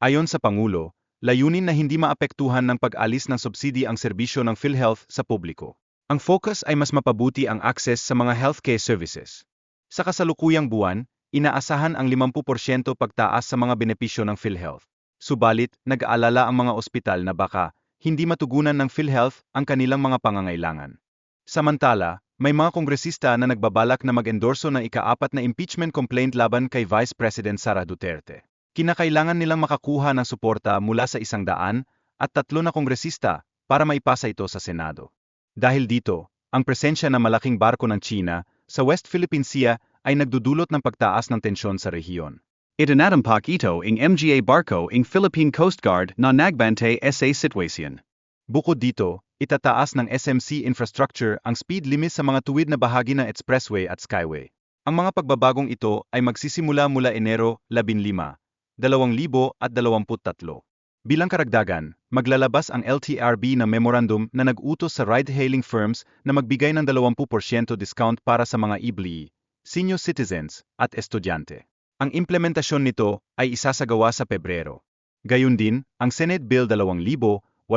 Ayon sa Pangulo, layunin na hindi maapektuhan ng pag-alis ng subsidi ang serbisyo ng PhilHealth sa publiko. Ang focus ay mas mapabuti ang access sa mga healthcare services. Sa kasalukuyang buwan, inaasahan ang 50% pagtaas sa mga benepisyo ng PhilHealth. Subalit, nag-aalala ang mga ospital na baka hindi matugunan ng PhilHealth ang kanilang mga pangangailangan. Samantala, may mga kongresista na nagbabalak na mag-endorso ng ikaapat na impeachment complaint laban kay Vice President Sara Duterte. Kinakailangan nilang makakuha ng suporta mula sa isang daan at tatlo na kongresista para maipasa ito sa Senado. Dahil dito, ang presensya ng malaking barko ng China sa West Philippine Sea ay nagdudulot ng pagtaas ng tensyon sa rehiyon. Itinatambak ito ing MGA barko ing Philippine Coast Guard na nagbante sa sitwasyon. Bukod dito, itataas ng SMC infrastructure ang speed limit sa mga tuwid na bahagi ng expressway at skyway. Ang mga pagbabagong ito ay magsisimula mula Enero 15, 2023. Bilang karagdagan, maglalabas ang LTRB na memorandum na nag-utos sa ride-hailing firms na magbigay ng 20% discount para sa mga ibli, senior citizens, at estudyante. Ang implementasyon nito ay isasagawa sa Pebrero. Gayun din, ang Senate Bill 2825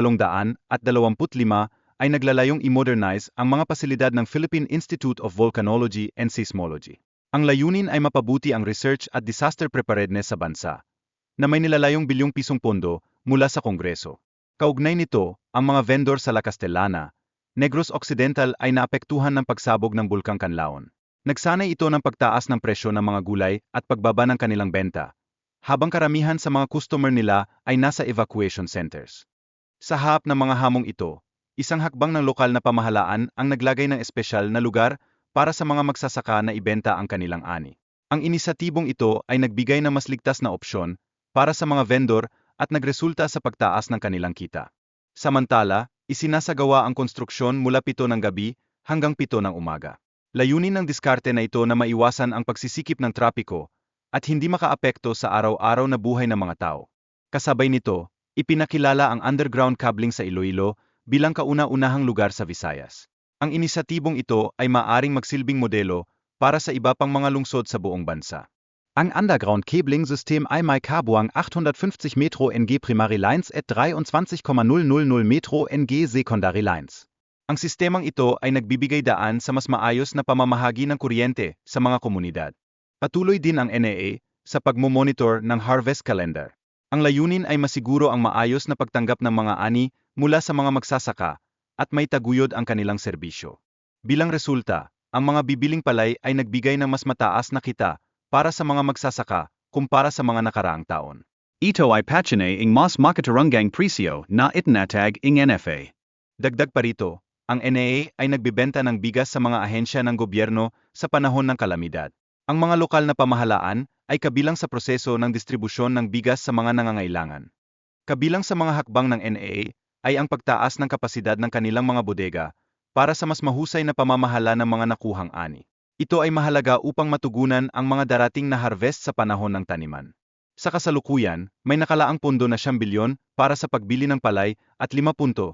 ay naglalayong i-modernize ang mga pasilidad ng Philippine Institute of Volcanology and Seismology. Ang layunin ay mapabuti ang research at disaster preparedness sa bansa, na may nilalayong bilyong pisong pondo mula sa Kongreso. Kaugnay nito, ang mga vendor sa La Castellana, Negros Occidental ay naapektuhan ng pagsabog ng Bulkang Kanlaon. Nagsanay ito ng pagtaas ng presyo ng mga gulay at pagbaba ng kanilang benta, habang karamihan sa mga customer nila ay nasa evacuation centers. Sa harap ng mga hamong ito, isang hakbang ng lokal na pamahalaan ang naglagay ng espesyal na lugar para sa mga magsasaka na ibenta ang kanilang ani. Ang inisatibong ito ay nagbigay ng mas ligtas na opsyon para sa mga vendor at nagresulta sa pagtaas ng kanilang kita. Samantala, isinasagawa ang konstruksyon mula pito ng gabi hanggang pito ng umaga. Layunin ng diskarte na ito na maiwasan ang pagsisikip ng trapiko at hindi makaapekto sa araw-araw na buhay ng mga tao. Kasabay nito, ipinakilala ang underground cabling sa Iloilo bilang kauna-unahang lugar sa Visayas. Ang inisatibong ito ay maaring magsilbing modelo para sa iba pang mga lungsod sa buong bansa. Ang underground cabling system ay may kabuang 850 metro NG primary lines at 23,000 metro NG secondary lines. Ang sistemang ito ay nagbibigay daan sa mas maayos na pamamahagi ng kuryente sa mga komunidad. Patuloy din ang NEA sa pagmomonitor ng harvest calendar. Ang layunin ay masiguro ang maayos na pagtanggap ng mga ani mula sa mga magsasaka at may taguyod ang kanilang serbisyo. Bilang resulta, ang mga bibiling palay ay nagbigay ng mas mataas na kita para sa mga magsasaka kumpara sa mga nakaraang taon. Ito ay patchine ing mas makatarunggang presyo na itinatag ing NFA. Dagdag pa rito, ang NEA ay nagbibenta ng bigas sa mga ahensya ng gobyerno sa panahon ng kalamidad. Ang mga lokal na pamahalaan ay kabilang sa proseso ng distribusyon ng bigas sa mga nangangailangan. Kabilang sa mga hakbang ng NEA ay ang pagtaas ng kapasidad ng kanilang mga bodega para sa mas mahusay na pamamahala ng mga nakuhang ani. Ito ay mahalaga upang matugunan ang mga darating na harvest sa panahon ng taniman. Sa kasalukuyan, may nakalaang pondo na 10 bilyon para sa pagbili ng palay at 5.36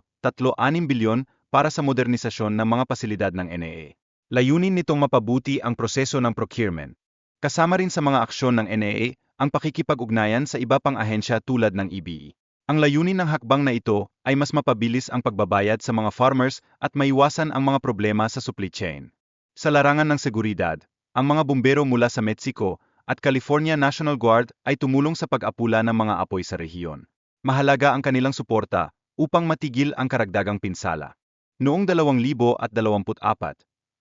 bilyon para sa modernisasyon ng mga pasilidad ng NEA. Layunin nitong mapabuti ang proseso ng procurement. Kasama rin sa mga aksyon ng NEA ang pakikipag-ugnayan sa iba pang ahensya tulad ng EBE. Ang layunin ng hakbang na ito ay mas mapabilis ang pagbabayad sa mga farmers at maiwasan ang mga problema sa supply chain. Sa larangan ng seguridad, ang mga bumbero mula sa Mexico at California National Guard ay tumulong sa pag-apula ng mga apoy sa rehiyon. Mahalaga ang kanilang suporta upang matigil ang karagdagang pinsala. Noong 2024,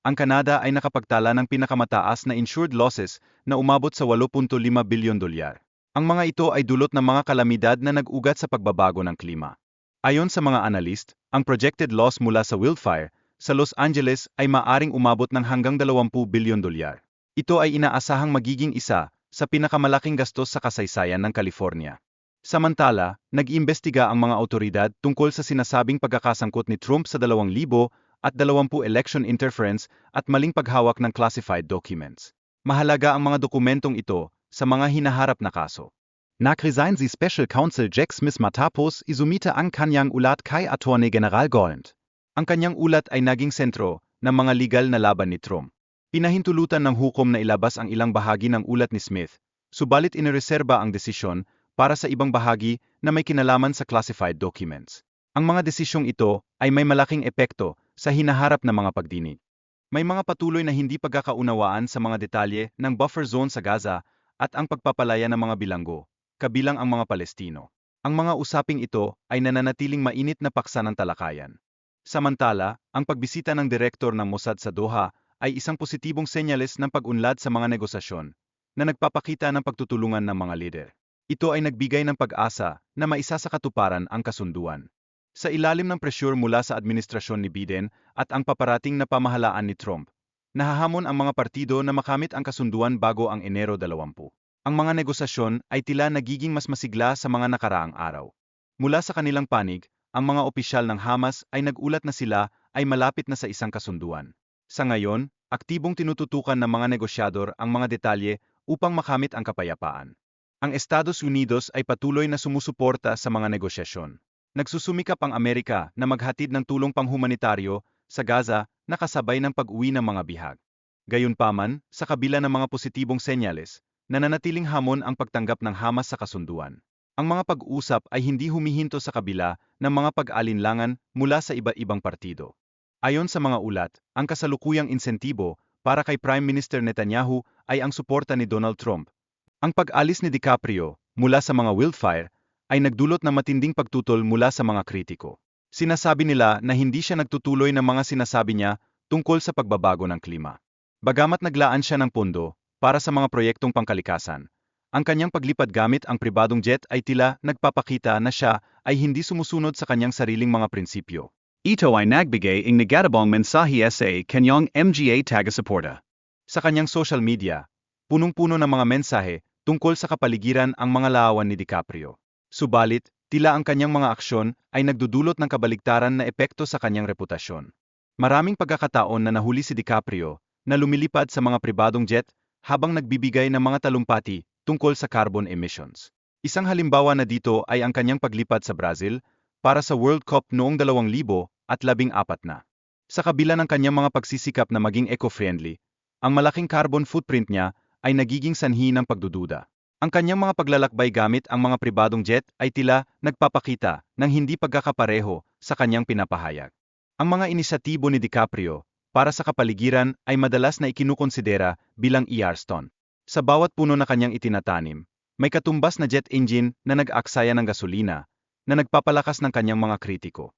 ang Kanada ay nakapagtala ng pinakamataas na insured losses na umabot sa 8.5 bilyon dolyar. Ang mga ito ay dulot ng mga kalamidad na nag-ugat sa pagbabago ng klima. Ayon sa mga analyst, ang projected loss mula sa wildfire sa Los Angeles ay maaring umabot ng hanggang 20 bilyon dolyar. Ito ay inaasahang magiging isa sa pinakamalaking gastos sa kasaysayan ng California. Samantala, nag-imbestiga ang mga autoridad tungkol sa sinasabing pagkakasangkot ni Trump sa 2,000 at 20 election interference at maling paghawak ng classified documents. Mahalaga ang mga dokumentong ito sa mga hinaharap na kaso. Nakresign si Special Counsel Jack Smith matapos isumita ang kanyang ulat kay Attorney General Gold. Ang kanyang ulat ay naging sentro ng mga legal na laban ni Trump. Pinahintulutan ng hukom na ilabas ang ilang bahagi ng ulat ni Smith, subalit inireserba ang desisyon para sa ibang bahagi na may kinalaman sa classified documents. Ang mga desisyong ito ay may malaking epekto sa hinaharap na mga pagdinig. May mga patuloy na hindi pagkakaunawaan sa mga detalye ng buffer zone sa Gaza at ang pagpapalaya ng mga bilanggo, kabilang ang mga Palestino. Ang mga usaping ito ay nananatiling mainit na paksa ng talakayan. Samantala, ang pagbisita ng direktor ng Mossad sa Doha ay isang positibong senyales ng pag-unlad sa mga negosasyon na nagpapakita ng pagtutulungan ng mga lider. Ito ay nagbigay ng pag-asa na maisa sa katuparan ang kasunduan. Sa ilalim ng presyur mula sa administrasyon ni Biden at ang paparating na pamahalaan ni Trump, nahahamon ang mga partido na makamit ang kasunduan bago ang Enero 20. Ang mga negosasyon ay tila nagiging mas masigla sa mga nakaraang araw. Mula sa kanilang panig, ang mga opisyal ng Hamas ay nagulat na sila ay malapit na sa isang kasunduan. Sa ngayon, aktibong tinututukan ng mga negosyador ang mga detalye upang makamit ang kapayapaan. Ang Estados Unidos ay patuloy na sumusuporta sa mga negosyasyon. Nagsusumikap ang Amerika na maghatid ng tulong panghumanitaryo sa Gaza na kasabay ng pag-uwi ng mga bihag. Gayunpaman, sa kabila ng mga positibong senyales, nananatiling hamon ang pagtanggap ng Hamas sa kasunduan. Ang mga pag-usap ay hindi humihinto sa kabila ng mga pag-alinlangan mula sa iba't ibang partido. Ayon sa mga ulat, ang kasalukuyang insentibo para kay Prime Minister Netanyahu ay ang suporta ni Donald Trump. Ang pag-alis ni DiCaprio mula sa mga wildfire ay nagdulot ng matinding pagtutol mula sa mga kritiko. Sinasabi nila na hindi siya nagtutuloy ng mga sinasabi niya tungkol sa pagbabago ng klima. Bagamat naglaan siya ng pondo para sa mga proyektong pangkalikasan, ang kanyang paglipad gamit ang pribadong jet ay tila nagpapakita na siya ay hindi sumusunod sa kanyang sariling mga prinsipyo. Ito ay nagbigay ng negatibong mensahe sa kanyang MGA taga-suporta. Sa kanyang social media, punong-puno ng mga mensahe tungkol sa kapaligiran ang mga laawan ni DiCaprio. Subalit, tila ang kanyang mga aksyon ay nagdudulot ng kabaligtaran na epekto sa kanyang reputasyon. Maraming pagkakataon na nahuli si DiCaprio na lumilipad sa mga pribadong jet habang nagbibigay ng mga talumpati tungkol sa carbon emissions. Isang halimbawa na dito ay ang kanyang paglipad sa Brazil para sa World Cup noong 2014 na. Sa kabila ng kanyang mga pagsisikap na maging eco-friendly, ang malaking carbon footprint niya ay nagiging sanhi ng pagdududa. Ang kanyang mga paglalakbay gamit ang mga pribadong jet ay tila nagpapakita ng hindi pagkakapareho sa kanyang pinapahayag. Ang mga inisyatibo ni DiCaprio para sa kapaligiran ay madalas na ikinukonsidera bilang ER stone. Sa bawat puno na kanyang itinatanim, may katumbas na jet engine na nag-aksaya ng gasolina na nagpapalakas ng kanyang mga kritiko.